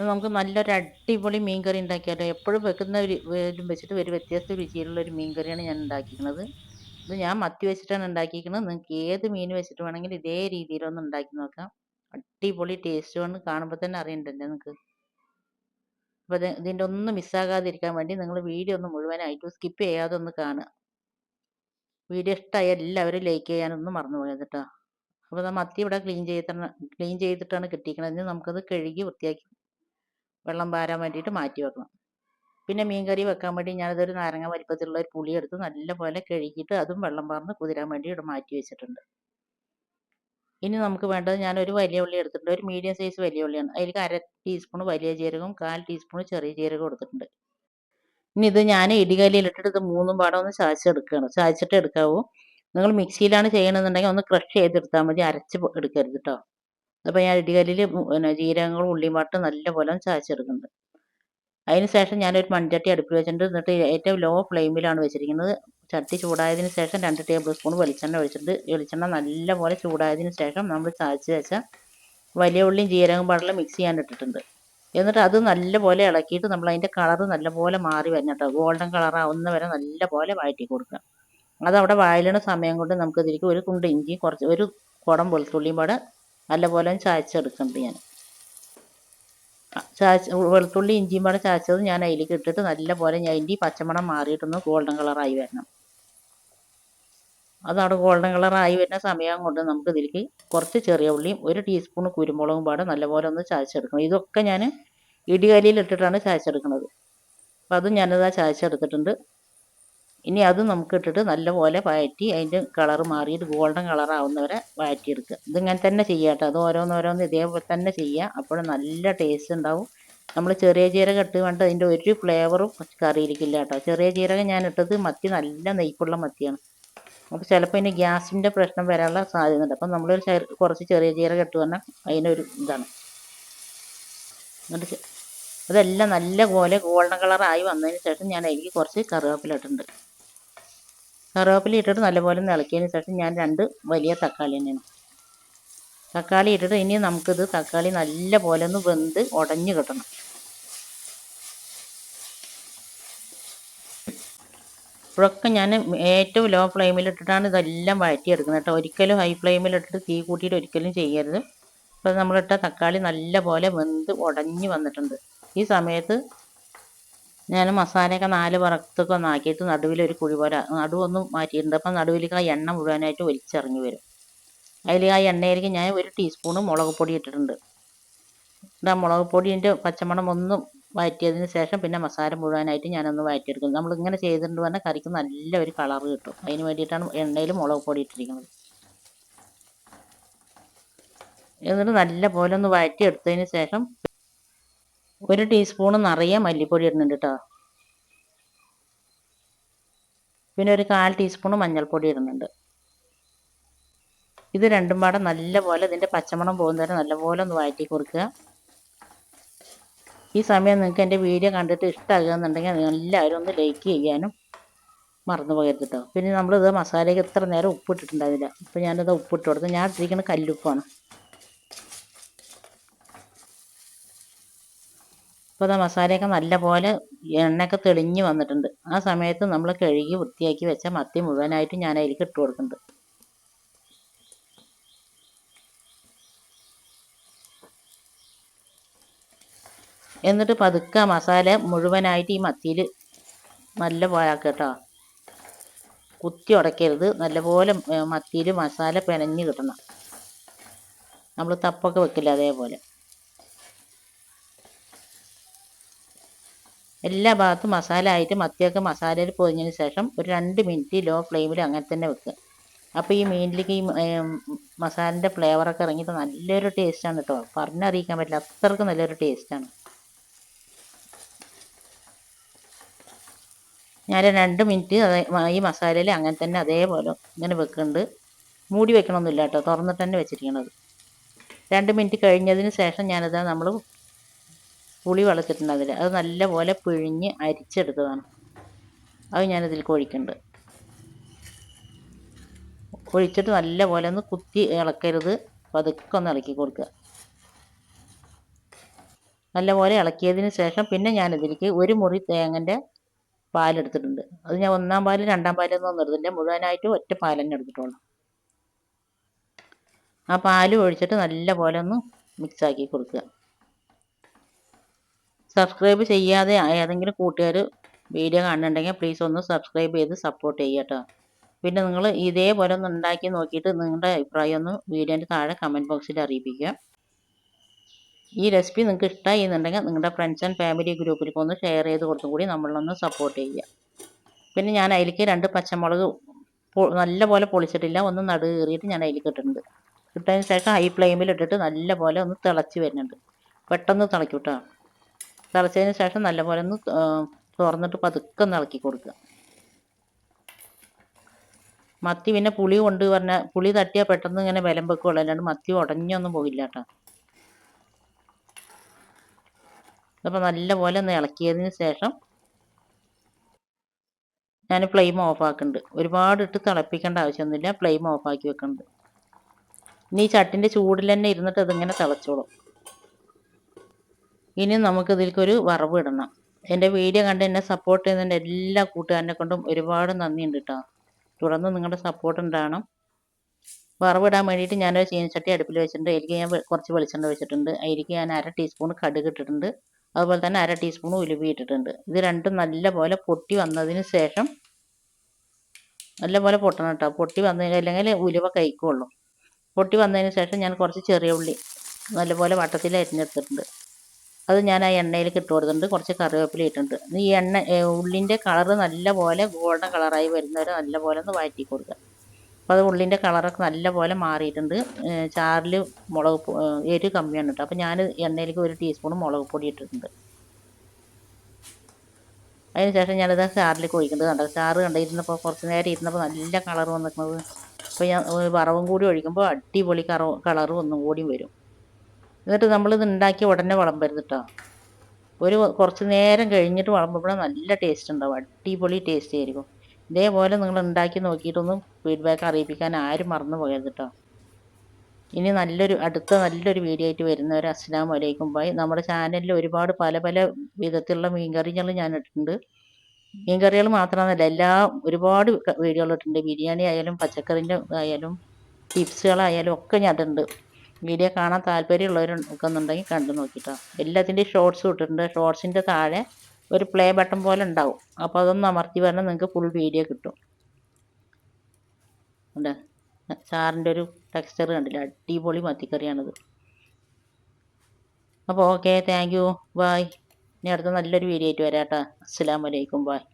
നമുക്ക് നല്ലൊരു അടിപൊളി മീൻകറി ഉണ്ടാക്കിയാലോ? എപ്പോഴും വെക്കുന്ന ഒരു വെച്ചിട്ട് ഒരു വ്യത്യസ്ത രുചിയിലുള്ള ഒരു മീൻ കറിയാണ് ഞാൻ ഉണ്ടാക്കിയിരിക്കുന്നത് ഇത് ഞാൻ മത്തി വെച്ചിട്ടാണ് ഉണ്ടാക്കിയിരിക്കുന്നത്. നിങ്ങൾക്ക് ഏത് മീൻ വെച്ചിട്ട് വേണമെങ്കിലും ഇതേ രീതിയിലൊന്ന് ഉണ്ടാക്കി നോക്കാം. അടിപൊളി ടേസ്റ്റുമാണ് കാണുമ്പോൾ തന്നെ അറിയണ്ടല്ലേ നിങ്ങൾക്ക് അപ്പോൾ ഇത് ഇതിന്റെ ഒന്നും മിസ്സാകാതിരിക്കാൻ വേണ്ടി നിങ്ങൾ വീഡിയോ ഒന്ന് മുഴുവനായിട്ട് സ്കിപ്പ് ചെയ്യാതെ ഒന്ന് കാണുക. വീഡിയോ ഇഷ്ടമായ എല്ലാവരും ലൈക്ക് ചെയ്യാനൊന്നും മറന്നു പോയത് കേട്ടോ. അപ്പോൾ മത്തി ഇവിടെ ക്ലീൻ ചെയ്തിട്ടാണ് ക്ലീൻ ചെയ്തിട്ടാണ് കിട്ടിയിരിക്കുന്നത്. നമുക്കത് കഴുകി വൃത്തിയാക്കി വെള്ളം പാരാൻ വേണ്ടിയിട്ട് മാറ്റി വെക്കണം. പിന്നെ മീൻ കറി വെക്കാൻ വേണ്ടി ഞാനതൊരു നാരങ്ങ വലിപ്പത്തിലുള്ള ഒരു പുളി എടുത്ത് നല്ലപോലെ കഴുകിയിട്ട് അതും വെള്ളം പാർന്ന് കുതിരാൻ വേണ്ടി ഇവിടെ മാറ്റി വെച്ചിട്ടുണ്ട്. ഇനി നമുക്ക് വേണ്ടത് ഞാനൊരു വലിയ ഉള്ളി എടുത്തിട്ടുണ്ട്. ഒരു മീഡിയം സൈസ് വലിയ ഉള്ളിയാണ്. അതിലേക്ക് അര ടീസ്പൂൺ വലിയ ജീരകവും കാൽ ടീസ്പൂൺ ചെറിയ ജീരകവും എടുത്തിട്ടുണ്ട്. ഇനി ഇത് ഞാൻ ഇടികല്ലിലിട്ടിട്ട് ഇത് മൂന്നും പാടം ഒന്ന് ചാച്ചെടുക്കുകയാണ്. ചാച്ചിട്ട് എടുക്കാവൂ. നിങ്ങൾ മിക്സിയിലാണ് ചെയ്യണമെന്നുണ്ടെങ്കിൽ ഒന്ന് ക്രഷ് ചെയ്തെടുത്താൽ മതി. അരച്ച് എടുക്കരുത് കേട്ടോ അപ്പോൾ ഞാൻ ഇടികല്ലിൽ പിന്നെ ജീരകങ്ങളും ഉള്ളിയും പാട്ട് നല്ലപോലെ ചായച്ചെടുക്കുന്നുണ്ട് അതിന് ശേഷം ഞാനൊരു മൺചട്ടി അടുപ്പിൽ വെച്ചിട്ടുണ്ട്. എന്നിട്ട് ഏറ്റവും ലോ ഫ്ലെയിമിലാണ് വെച്ചിരിക്കുന്നത്. ചട്ടി ചൂടായതിന് ശേഷം രണ്ട് ടേബിൾ സ്പൂൺ വെളിച്ചെണ്ണ ഒഴിച്ചിട്ട് വെളിച്ചെണ്ണ നല്ലപോലെ ചൂടായതിന് ശേഷം നമ്മൾ ചായച്ച് വെച്ച വലിയ ഉള്ളിയും ജീരകം പാടെല്ലാം മിക്സ് ചെയ്യാൻ ഇട്ടിട്ടുണ്ട്. എന്നിട്ട് അത് നല്ലപോലെ ഇളക്കിയിട്ട് നമ്മൾ അതിന്റെ കളർ നല്ലപോലെ മാറി വരണം കേട്ടോ. ഗോൾഡൻ കളർ ആവുന്ന വരെ നല്ലപോലെ വഴറ്റി കൊടുക്കുക. അതവിടെ വയലണ സമയം കൊണ്ട് നമുക്ക് ഇതിലേക്ക് ഒരു കുണ്ട് ഇഞ്ചി കുറച്ച് ഒരു കുടം വെളുത്തുള്ളിയും പാടെ നല്ലപോലെ ചായച്ചെടുക്കുന്നുണ്ട് ഞാൻ. ചാച്ച വെളുത്തുള്ളി ഇഞ്ചിയും പാടെ ചാച്ചത് ഞാൻ അതിലേക്ക് ഇട്ടിട്ട് നല്ലപോലെ ഞാൻ ഇഞ്ചി പച്ചമണം മാറിയിട്ടൊന്ന് ഗോൾഡൻ കളറായി വരണം. അതവിടെ ഗോൾഡൻ കളറായി വരുന്ന സമയം കൊണ്ട് നമുക്ക് ഇതിലേക്ക് കുറച്ച് ചെറിയ ഉള്ളിയും ഒരു ടീസ്പൂൺ കുരുമുളകും പാടെ നല്ലപോലെ ഒന്ന് ചായച്ചെടുക്കണം. ഇതൊക്കെ ഞാൻ ഇടികലിയിൽ ഇട്ടിട്ടാണ് ചായച്ചെടുക്കുന്നത്. അപ്പോൾ അതും ഞാനത് ചായച്ചെടുത്തിട്ടുണ്ട്. ഇനി അത് നമുക്ക് ഇട്ടിട്ട് നല്ലപോലെ വഴറ്റി അതിന്റെ കളർ മാറിയിട്ട് ഗോൾഡൻ കളർ ആവുന്നവരെ വഴറ്റിയെടുക്കുക. ഇതിങ്ങനെ തന്നെ ചെയ്യുക കേട്ടോ. അത് ഓരോന്നോരോന്ന് ഇതേപോലെ തന്നെ ചെയ്യുക. അപ്പോൾ നല്ല ടേസ്റ്റ് ഉണ്ടാവും. നമ്മൾ ചെറിയ ജീരകം ഇട്ട് വേണ്ട അതിന്റെ ഒരു ഫ്ലേവറും കറിയിരിക്കില്ല കേട്ടോ. ചെറിയ ജീരകം ഞാൻ ഇട്ടത് മത്തി നല്ല നെയ്പ്പുള്ള മത്തിയാണ്. അപ്പോൾ ചിലപ്പോൾ ഇനി ഗ്യാസിന്റെ പ്രശ്നം വരാനുള്ള സാധ്യതയുണ്ട്. അപ്പം നമ്മളൊരു കുറച്ച് ചെറിയ ജീരകം ഇട്ട് പറഞ്ഞാൽ അതിനൊരു ഇതാണ്. എന്നിട്ട് നല്ല അതെല്ലാം നല്ലപോലെ ഗോൾഡൻ കളറായി വന്നതിന് ശേഷം ഞാൻ അതിലേക്ക് കുറച്ച് കറിവേപ്പില ഇട്ടിട്ടുണ്ട്. കറിവേപ്പില ഇട്ടിട്ട് നല്ലപോലെ ഇളക്കിയതിന് ശേഷം ഞാൻ രണ്ട് വലിയ തക്കാളി തന്നെയാണ് തക്കാളി ഇട്ടിട്ട് ഇനി നമുക്കിത് തക്കാളി നല്ല പോലെ ഒന്ന് വെന്ത് ഉടഞ്ഞു കിട്ടണം. ഇപ്പോഴൊക്കെ ഞാൻ ഏറ്റവും ലോ ഫ്ലെയിമിലിട്ടിട്ടാണ് ഇതെല്ലാം വഴറ്റിയെടുക്കുന്നത് കേട്ടോ. ഒരിക്കലും ഹൈ ഫ്ലെയിമിലിട്ടിട്ട് തീ കൂട്ടിയിട്ട് ഒരിക്കലും ചെയ്യരുത്. അപ്പോൾ നമ്മളിട്ട തക്കാളി നല്ല പോലെ വെന്ത് ഉടഞ്ഞ് വന്നിട്ടുണ്ട്. ഈ സമയത്ത് ഞാൻ മസാലയൊക്കെ നാല് പുറത്തൊക്കെ ഒന്ന് ആക്കിയിട്ട് ഒരു കുഴി പോലെ നടുവൊന്ന് മാറ്റിയിട്ടുണ്ട്. അപ്പം നടുവിലേക്ക് ആ എണ്ണ മുഴുവനായിട്ട് ഒലിച്ചിറങ്ങി വരും. അതിൽ ആ എണ്ണയിലേക്ക് ഞാൻ ഒരു ടീസ്പൂണ് മുളക് പൊടി ഇട്ടിട്ടുണ്ട്. ആ മുളക് പൊടിന്റെ പച്ചമണം ഒന്നും വഴറ്റിയതിന് ശേഷം പിന്നെ മസാല മുഴുവനായിട്ട് ഞാനൊന്ന് വഴറ്റിയെടുക്കും നമ്മളിങ്ങനെ ചെയ്തിട്ടുണ്ട് പറഞ്ഞാൽ കറിക്ക് നല്ല ഒരു കളർ കിട്ടും. അതിന് വേണ്ടിയിട്ടാണ് എണ്ണയിൽ മുളക് പൊടി ഇട്ടിരിക്കുന്നത്. എന്നിട്ട് നല്ല പോലെ ഒന്ന് വാറ്റിയെടുത്തതിന് ശേഷം ഒരു ടീസ്പൂൺ നിറയെ മല്ലിപ്പൊടി ഇടുന്നുണ്ട് കേട്ടോ പിന്നെ ഒരു കാൽ ടീസ്പൂൺ മഞ്ഞൾപ്പൊടി ഇടുന്നുണ്ട്. ഇത് രണ്ടും പാടെ നല്ലപോലെ ഇതിന്റെ പച്ചമണം പോകുന്ന വരെ നല്ലപോലെ ഒന്ന് വഴറ്റി കൊടുക്കുക. ഈ സമയം നിങ്ങൾക്ക് എന്റെ വീഡിയോ കണ്ടിട്ട് ഇഷ്ടമാകുകയെന്നുണ്ടെങ്കിൽ എല്ലാവരും ഒന്ന് ലൈക്ക് ചെയ്യാനും മറന്നു പോകരുത് കേട്ടോ പിന്നെ നമ്മളിത് മസാലയ്ക്ക് ഇത്ര നേരം ഉപ്പിട്ടിട്ടുണ്ടാവില്ല അപ്പോൾ ഞാനിത് ഉപ്പിട്ട് കൊടുത്ത് ഞാൻ ഇട്ടിരിക്കുന്നത് കല്ലുപ്പാണ്. അപ്പോൾ അത് മസാലയൊക്കെ നല്ലപോലെ എണ്ണയൊക്കെ തെളിഞ്ഞ് വന്നിട്ടുണ്ട്. ആ സമയത്ത് നമ്മൾ കഴുകി വൃത്തിയാക്കി വെച്ച മത്തി മുഴുവനായിട്ട് ഞാൻ അതിലേക്ക് ഇട്ട് കൊടുക്കുന്നുണ്ട്. എന്നിട്ട് പതുക്കെ മസാല മുഴുവനായിട്ട് ഈ മത്തിയിൽ നല്ല പോയാക്കുക കേട്ടോ. കുത്തി ഉടയ്ക്കരുത് നല്ലപോലെ മത്തിയിൽ മസാല പിണഞ്ഞ് കിട്ടണം. നമ്മൾ തപ്പൊക്കെ വെക്കില്ല അതേപോലെ. എല്ലാ ഭാഗത്തും മസാല ആയിട്ട് മത്തിയൊക്കെ മസാലയിൽ പൊതിഞ്ഞതിന് ശേഷം ഒരു രണ്ട് മിനിറ്റ് ലോ ഫ്ലെയിമിൽ അങ്ങനെ തന്നെ വെക്കുക. അപ്പോൾ ഈ മീനിലേക്ക് ഈ മസാലന്റെ ഫ്ലേവറൊക്കെ ഇറങ്ങിയിട്ട് നല്ലൊരു ടേസ്റ്റാണ് കേട്ടോ പറഞ്ഞറിയിക്കാൻ പറ്റില്ല. അത്രയ്ക്ക് നല്ലൊരു ടേസ്റ്റാണ് ഞാൻ രണ്ട് മിനിറ്റ് ഈ മസാലയിൽ അങ്ങനെ തന്നെ അതേപോലെ ഇങ്ങനെ വെക്കുന്നുണ്ട്. മൂടി വെക്കണമൊന്നുമില്ല കേട്ടോ തുറന്നിട്ട് തന്നെ വെച്ചിരിക്കണത്. രണ്ട് മിനിറ്റ് കഴിഞ്ഞതിന് ശേഷം ഞാനത് നമ്മൾ പുളി വളർത്തിട്ടുണ്ട് അതിൽ അത് നല്ലപോലെ പിഴിഞ്ഞ് അരിച്ചെടുത്തതാണ്. അത് ഞാനിതിൽ ഒഴിക്കുന്നുണ്ട് ഒഴിച്ചിട്ട് നല്ലപോലെ ഒന്ന് കുത്തി ഇളക്കരുത്. പതുക്കെ ഒന്ന് ഇളക്കി കൊടുക്കുക. നല്ലപോലെ ഇളക്കിയതിന് ശേഷം പിന്നെ ഞാനിതിലേക്ക് ഒരു മുറി തേങ്ങന്റെ പാലെടുത്തിട്ടുണ്ട്. അത് ഞാൻ ഒന്നാം പാൽ രണ്ടാം പാലൊന്നും നിർത്തില്ല മുഴുവനായിട്ട് ഒറ്റ പാൽ തന്നെ എടുത്തിട്ടുള്ളൂ. ആ പാൽ ഒഴിച്ചിട്ട് നല്ലപോലെ ഒന്ന് മിക്സാക്കി കൊടുക്കുക. സബ്സ്ക്രൈബ് ചെയ്യാതെ ഏതെങ്കിലും കൂട്ടുകാർ വീഡിയോ കാണുന്നുണ്ടെങ്കിൽ പ്ലീസ് ഒന്ന് സബ്സ്ക്രൈബ് ചെയ്ത് സപ്പോർട്ട് ചെയ്യുക കേട്ടോ. പിന്നെ നിങ്ങൾ ഇതേപോലെ ഒന്ന് ഉണ്ടാക്കി നോക്കിയിട്ട് നിങ്ങളുടെ അഭിപ്രായം ഒന്ന് വീഡിയോന്റെ താഴെ കമന്റ് ബോക്സിൽ അറിയിപ്പിക്കുക. ഈ റെസിപ്പി നിങ്ങൾക്ക് ഇഷ്ടമായി എന്നുണ്ടെങ്കിൽ നിങ്ങളുടെ ഫ്രണ്ട്സ് ആൻഡ് ഫാമിലി ഗ്രൂപ്പിലേക്ക് ഒന്ന് ഷെയർ ചെയ്ത് കൊടുത്തും കൂടി നമ്മളൊന്ന് സപ്പോർട്ട് ചെയ്യുക. പിന്നെ ഞാൻ അതിലേക്ക് രണ്ട് പച്ചമുളക് നല്ലപോലെ പൊളിച്ചിട്ടില്ല. ഒന്ന് നടു കീറിയിട്ട് ഞാൻ അതിലേക്ക് ഇട്ടിട്ടുണ്ട്. ഇട്ടതിന് ശേഷം ഹൈ ഫ്ലെയിമിൽ ഇട്ടിട്ട് നല്ലപോലെ ഒന്ന് തിളച്ച് വരുന്നുണ്ട്. പെട്ടെന്ന് തിളയ്ക്കും കേട്ടോ തിളച്ചതിന് ശേഷം നല്ലപോലെ ഒന്ന് തുറന്നിട്ട് പതുക്കെ ഇളക്കി കൊടുക്കുക. മത്തി പിന്നെ പുളി കൊണ്ട് പറഞ്ഞാൽ പുളി തട്ടിയാൽ പെട്ടെന്ന് ഇങ്ങനെ ബലം അല്ലാണ്ട് മത്തി ഉടഞ്ഞൊന്നും പോകില്ല കേട്ടോ. അപ്പോൾ നല്ലപോലെ ഒന്ന് ഇളക്കിയതിന് ശേഷം ഞാൻ ഫ്ലെയിം ഓഫാക്കുന്നുണ്ട് ഒരുപാട് ഇട്ട് തിളപ്പിക്കേണ്ട ആവശ്യമൊന്നുമില്ല. ഫ്ലെയിം ഓഫാക്കി വെക്കുന്നുണ്ട് ഇനി ഈ ചട്ടിന്റെ ചൂടിൽ തന്നെ ഇരുന്നിട്ട് അതിങ്ങനെ തിളച്ചോളും. ഇനി നമുക്ക് ഇതിൽക്കൊരു വറവ് ഇടണം. എന്റെ വീഡിയോ കണ്ട് എന്നെ സപ്പോർട്ട് ചെയ്യുന്ന എല്ലാ കൂട്ടുകാരനെ കൊണ്ടും ഒരുപാട് നന്ദിയുണ്ട് കേട്ടോ തുടർന്ന് നിങ്ങളുടെ സപ്പോർട്ട് ഉണ്ടാവണം. വറവിടാൻ വേണ്ടിയിട്ട് ഞാനൊരു ചീനച്ചട്ടി അടുപ്പിൽ വെച്ചിട്ടുണ്ട്. അതിലേക്ക് ഞാൻ കുറച്ച് വെളിച്ചെണ്ണ വെച്ചിട്ടുണ്ട് അതിലേക്ക് ഞാൻ അര ടീസ്പൂൺ കടുക് ഇട്ടിട്ടുണ്ട്. അതുപോലെ തന്നെ അര ടീസ്പൂൺ ഉലുവി ഇട്ടിട്ടുണ്ട്. ഇത് രണ്ടും നല്ലപോലെ പൊട്ടി വന്നതിന് ശേഷം നല്ലപോലെ പൊട്ടണം കേട്ടോ പൊട്ടി വന്നതിന് അല്ലെങ്കിൽ ഉലുവ കഴിക്കുള്ളൂ. പൊട്ടി വന്നതിന് ശേഷം ഞാൻ കുറച്ച് ചെറിയ ഉള്ളി നല്ലപോലെ വട്ടത്തിൽ അരിഞ്ഞെടുത്തിട്ടുണ്ട്. അത് ഞാൻ ആ എണ്ണയിലേക്ക് ഇട്ട് കൊടുത്തിട്ടുണ്ട്. കുറച്ച് കറിവേപ്പില ഇട്ടിട്ടുണ്ട്. ഈ എണ്ണ ഉള്ളിന്റെ കളറ് നല്ലപോലെ ഗോൾഡൻ കളറായി വരുന്നവരെ നല്ലപോലെ ഒന്ന് വഴറ്റി കൊടുക്കുക. അപ്പോൾ അത് ഉള്ളിന്റെ കളറൊക്കെ നല്ലപോലെ മാറിയിട്ടുണ്ട്. ചാറിൽ മുളക് എരി കമ്മിയാണ് കേട്ടോ. അപ്പോൾ ഞാൻ എണ്ണയിലേക്ക് ഒരു ടീസ്പൂൺ മുളക് പൊടി ഇട്ടിട്ടുണ്ട്. അതിന് ശേഷം ഞാനത് ചാറിലേക്ക് ഒഴിക്കുന്നത് കണ്ടത് ചാറ് കണ്ടിരുന്നപ്പോൾ കുറച്ച് നേരം ഇരുന്നപ്പോൾ നല്ല കളർ വന്നിരിക്കുന്നത്. അപ്പോൾ ഞാൻ വറവും കൂടി ഒഴിക്കുമ്പോൾ അടിപൊളി കറ കളറ് ഒന്നും കൂടി വരും. എന്നിട്ട് നമ്മളിത് ഉണ്ടാക്കി ഉടനെ വിളമ്പരുത് കേട്ടോ ഒരു കുറച്ച് നേരം കഴിഞ്ഞിട്ട് വിളമ്പുമ്പോൾ നല്ല ടേസ്റ്റ് ഉണ്ടാവും. അടിപൊളി ടേസ്റ്റ് ആയിരിക്കും. ഇതേപോലെ നിങ്ങൾ ഉണ്ടാക്കി നോക്കിയിട്ടൊന്നും ഫീഡ്ബാക്ക് അറിയിപ്പിക്കാൻ ആരും മറന്നു പോകരുത് കേട്ടോ ഇനി നല്ലൊരു അടുത്ത നല്ലൊരു വീഡിയോ ആയിട്ട് വരുന്നവരെ അസ്സലാമു വലൈക്കും ബൈ. നമ്മുടെ ചാനലിൽ ഒരുപാട് പല പല വിധത്തിലുള്ള മീൻകറികൾ ഞാൻ ഇട്ടിട്ടുണ്ട്. മീൻകറികൾ മാത്രമല്ല എല്ലാ ഒരുപാട് വീഡിയോകൾ ഇട്ടിട്ടുണ്ട്. ബിരിയാണി ആയാലും പച്ചക്കറിന്റെ ആയാലും ടിപ്സുകളായാലും ഒക്കെ ഞാൻ ഇട്ടിട്ടുണ്ട്. വീഡിയോ കാണാൻ താല്പര്യമുള്ളവർ നിൽക്കുന്നുണ്ടെങ്കിൽ കണ്ടു നോക്കിട്ടോ. എല്ലാത്തിന്റെയും ഷോർട്സ് ഇട്ടിട്ടുണ്ട്. ഷോർട്സിന്റെ താഴെ ഒരു പ്ലേ ബട്ടൺ പോലെ ഉണ്ടാവും. അപ്പോൾ അതൊന്ന് അമർത്തി പറഞ്ഞാൽ നിങ്ങൾക്ക് ഫുൾ വീഡിയോ കിട്ടും. ഉണ്ട് സാറിന്റെ ഒരു ടെക്സ്ചർ കണ്ടില്ല? അടിപൊളി മത്തിക്കറിയാണിത്. അപ്പോൾ ഓക്കെ താങ്ക് യു ബായ് ഇനി അടുത്ത നല്ലൊരു വീഡിയോ ആയിട്ട് വരാം കേട്ടോ. അസ്സാം വലൈക്കും ബായ്